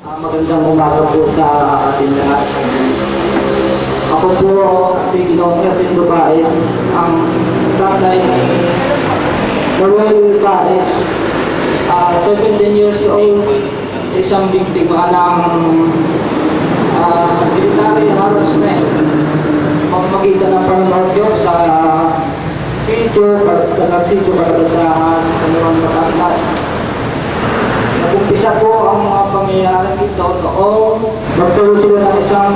Ah, magandang umaga po sa ating lahat. Ako po si Ginoong Erwin Dubaes, ang tatay ni Noel Baez, ah 17 years old, isang biktima ng ah, military harassment pamamagitan ng pangmaryo sa sitio, pagkakagsitio, pagkakasahan sa mga matangkat. Nag-umpisa po ang mga pangyayari ito noong magkaroon sila ng isang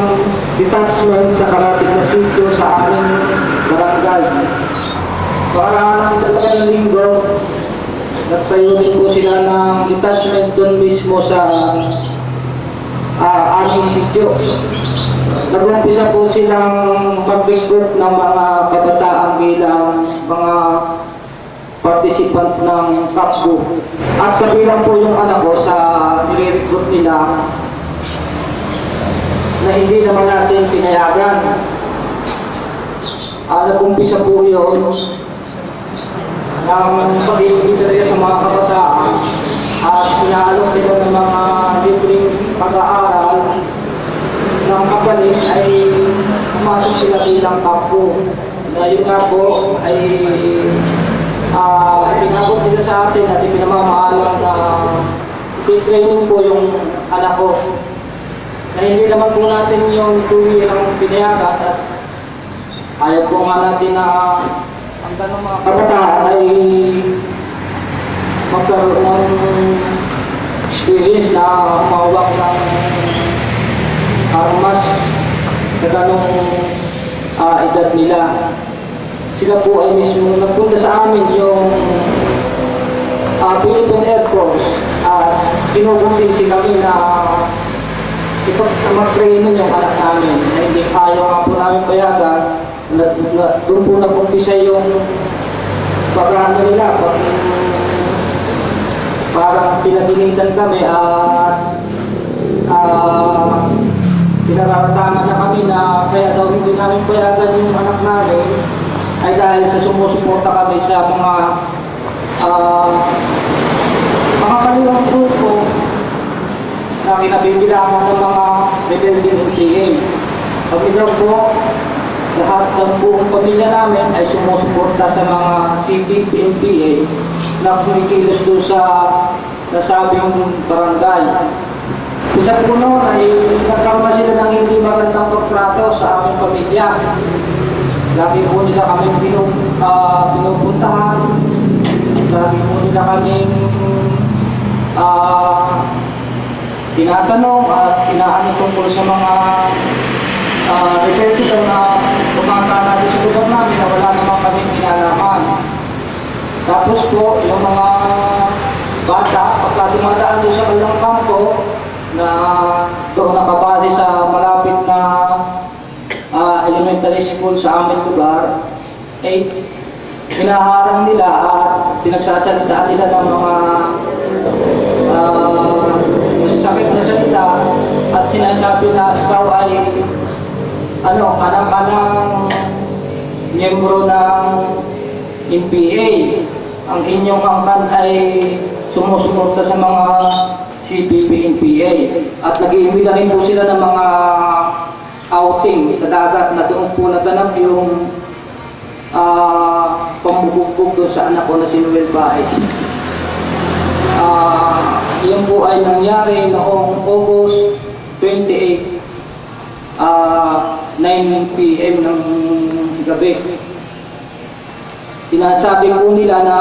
detachment sa karating na sitio sa aming barangay. Para ng dalawang linggo, nagtayo din po sila ng detachment doon mismo sa ah, aming sitio. Nag-umpisa po silang mag-recruit ng mga kabataan bilang mga participant ng kapgo. At kabilang po yung anak ko sa nire-recruit nila na hindi naman natin pinayagan. Ah, nag-umpisa po yun ng pag-ibig sa mga kabataan at pinaalok nila ng mga libreng pag-aaral ng kapalit ay pumasok sila bilang kapgo. Na yun nga po ay ah pinabot nila sa atin at pinamamaalam na i-training po yung anak ko. Na hindi naman po natin yung tuwirang pinayagan at ayaw po nga natin na ang tanong mga kabataan ay magkaroon ng experience na umawak ng armas sa ganong ah, edad nila. Sila po ay mismo nagpunta sa amin yung uh, Philippine Air Force at kinukumbinsi kami na ito mag-training yung anak namin na hindi ayaw nga po namin payagan. Na, na, doon po nag-umpisa yung pag-ano nila pag parang pinaginitan kami at ah pinararataman na kami na kaya daw hindi namin payagan yung anak namin ay dahil sa sumusuporta kami sa mga ah mga kanilang grupo na kinabibilangan ng mga rebelde ng CA. Kami daw po, lahat ng buong pamilya namin ay sumusuporta sa mga CP, PNPA na kumikilos doon sa nasabing barangay. Isa po noon ay nagkaroon na sila ng hindi magandang pagtrato sa aming pamilya. Lagi po nila kami pinug, ah, pinupuntahan. Lagi po nila kaming ah, tinatanong at inaano tungkol sa mga uh, repetitive na kumanta natin sa lugar namin na wala naman kaming kinalaman. Tapos po, yung mga bata, pagka dumadaan doon sa kanilang kampo, na doon nakabase sa malapit na ah, elementary school sa aming lugar, eh, hinaharang nila at pinagsasalitaan nila ng mga ah, masasakit na salita at sinasabi na ikaw ay ano, anak-anang miyembro ng NPA. Ang inyong angkan ay sumusuporta sa mga CPP NPA. At nag-iimbita rin po sila ng mga outing sa dagat na doon po naganap yung ah pambubugbog doon sa anak ko na si Noel Baez. Ah, yun po ay nangyari noong August 28, ah 9 p.m. ng gabi. Sinasabi po nila na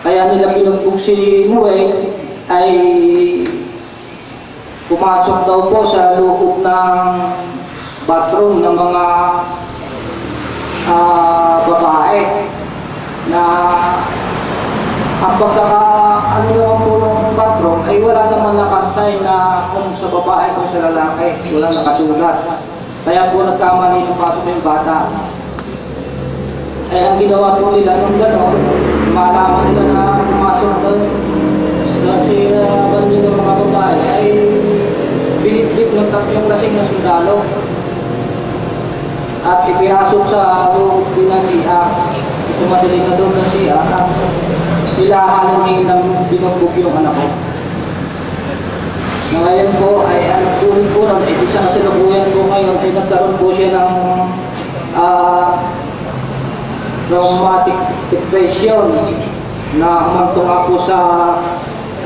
kaya nila pinugbog si Noel ay pumasok daw po sa loob ng bathroom ng mga ah, babae na ang pagkaka ano yung po ng bathroom ay wala naman nakasay na kung sa babae o sa lalaki. Wala nakasulat. Kaya po nagkamali ng pasok yung bata. Ay ang ginawa po nila nung gano'n malaman nila na binitbit ng tatlong lasing na sundalo at ipinasok sa loob din ng siya. Sumadilig na doon ng siya at silahan ng ng binugbog yung anak ko. Ngayon po ay ano po rin po eh, isang sinubuyan po ngayon ay nagkaroon po siya ng ah, traumatic depression na umangto nga po sa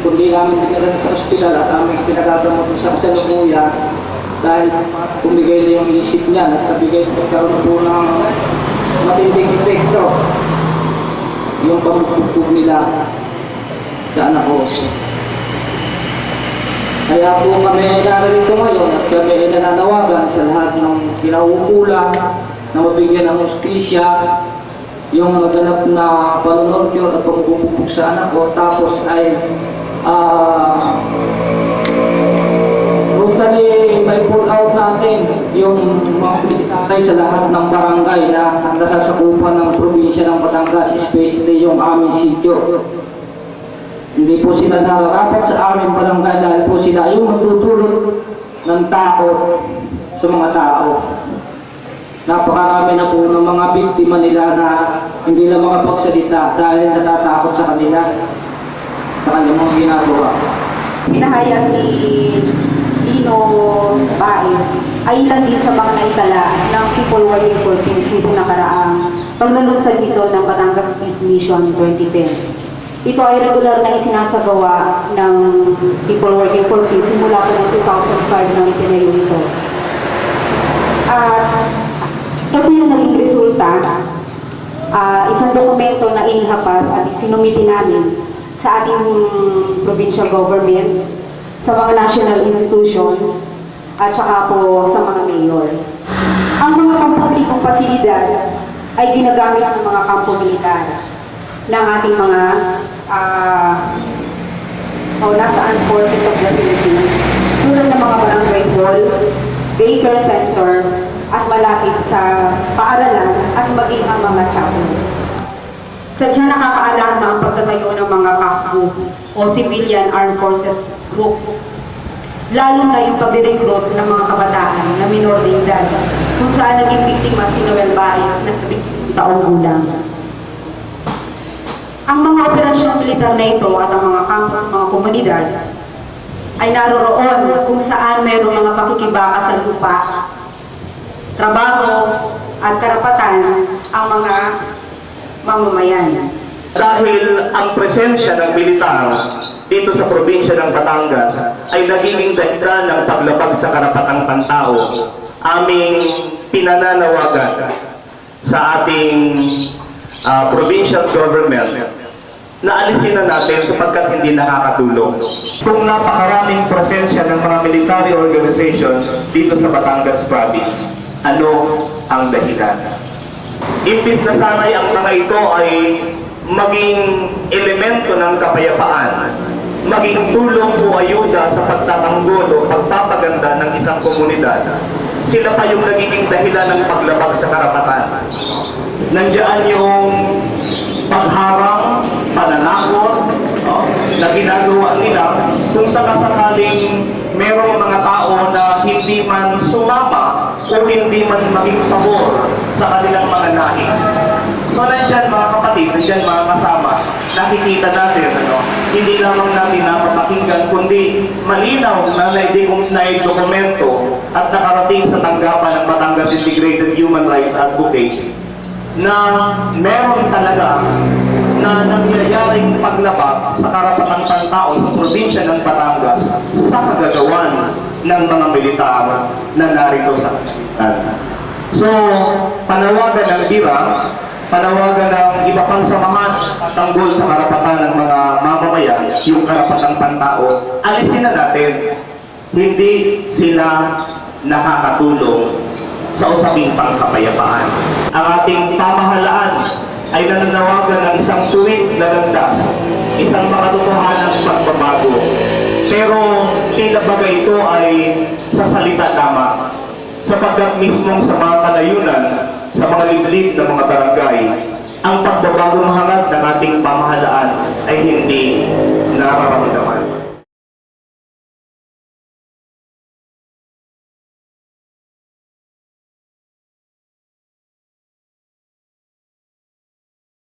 kundi namin dinala sa ospital at aming pinagagamot sa kasalukuyan dahil kumigay na yung isip niya at nabigay nagkaroon po ng matinding epekto yung pamupugpog nila sa anak ko. Kaya po kami narito ngayon at kami ay nananawagan sa lahat ng kinauukulan na mabigyan ng hustisya yung naganap na panunortyo at pagpupupog sa anak ko tapos ay ah totally may pull out natin yung mga pinitay sa lahat ng barangay na nasasakupan ng probinsya ng Batangas, especially yung aming sityo. Hindi po sila nararapat sa aming barangay dahil po sila yung nagtutulot ng tao sa mga tao. Napakarami na po ng mga biktima nila na hindi na makapagsalita dahil natatakot sa kanila sa mga ginagawa. Pinahayag ni Lino Baez ay ilan din sa mga naitala ng People Working for Peace nitong nakaraang paglulunsad nito ng Batangas Peace Mission 2010. Ito ay regular na isinasagawa ng People Working for Peace simula po ng 2005 nang itinayo ito. At ito yung naging resulta, ah, isang dokumento na inihapat at sinumiti namin sa ating provincial government, sa mga national institutions, at saka po sa mga mayor. Ang mga pampublikong pasilidad ay ginagamit ng mga kampo militar ng ating mga ah, o nasa armed forces of the Philippines tulad ng mga barangay hall, daycare center, at malapit sa paaralan at maging ang mga chapel. Sadya nakakaalarma ang pagtatayo ng mga KAFU o Civilian Armed Forces Group. Lalo na yung pagre-recruit ng mga kabataan na minor de edad kung saan naging biktima si Noel Baez na 30 taong gulang. Ang mga operasyong militar na ito at ang mga kampo sa mga komunidad ay naroroon kung saan mayroong mga pakikibaka sa lupa, trabaho at karapatan ang mga mamamayan. Dahil ang presensya ng militar dito sa probinsya ng Batangas ay nagiging dahilan ng paglabag sa karapatang pantao, aming pinananawagan sa ating ah, provincial government na alisin na natin sapagkat hindi nakakatulong. Kung napakaraming presensya ng mga military organizations dito sa Batangas province, ano ang dahilan? Imbis na sana'y ang mga ito ay maging elemento ng kapayapaan, maging tulong o ayuda sa pagtatanggol o pagpapaganda ng isang komunidad, sila pa yung nagiging dahilan ng paglabag sa karapatan. Nandiyan yung pagharang, pananakot, no, na ginagawa nila kung sakasakaling merong mga tao na hindi man sumama o hindi man maging pabor sa kanilang mga nais. So nandyan mga kapatid, nandyan mga kasama, nakikita natin, ano, hindi lamang natin napapakinggan, kundi malinaw na naidokumento at nakarating sa tanggapan ng Batangas Integrated Human Rights Advocates na meron talaga na nangyayaring paglabag sa karapatang pantao sa probinsya ng Batangas sa kagagawan ng mga militar na narito sa kapitan. So, panawagan ng BIRA, panawagan ng iba pang samahan tanggol sa karapatan ng mga mamamayan, yung karapatang pantao, alisin na natin. Hindi sila nakakatulong sa usaping pangkapayapaan. Ang ating pamahalaan ay nananawagan ng isang tuwid na landas, isang makatotohanang pagbabago. Pero tila baga ito ay sa salita lamang. Sapagkat mismong sa mga kalayunan, sa mga liblib ng mga barangay, ang pagbabagong hangad ng ating pamahalaan ay hindi nararamdaman.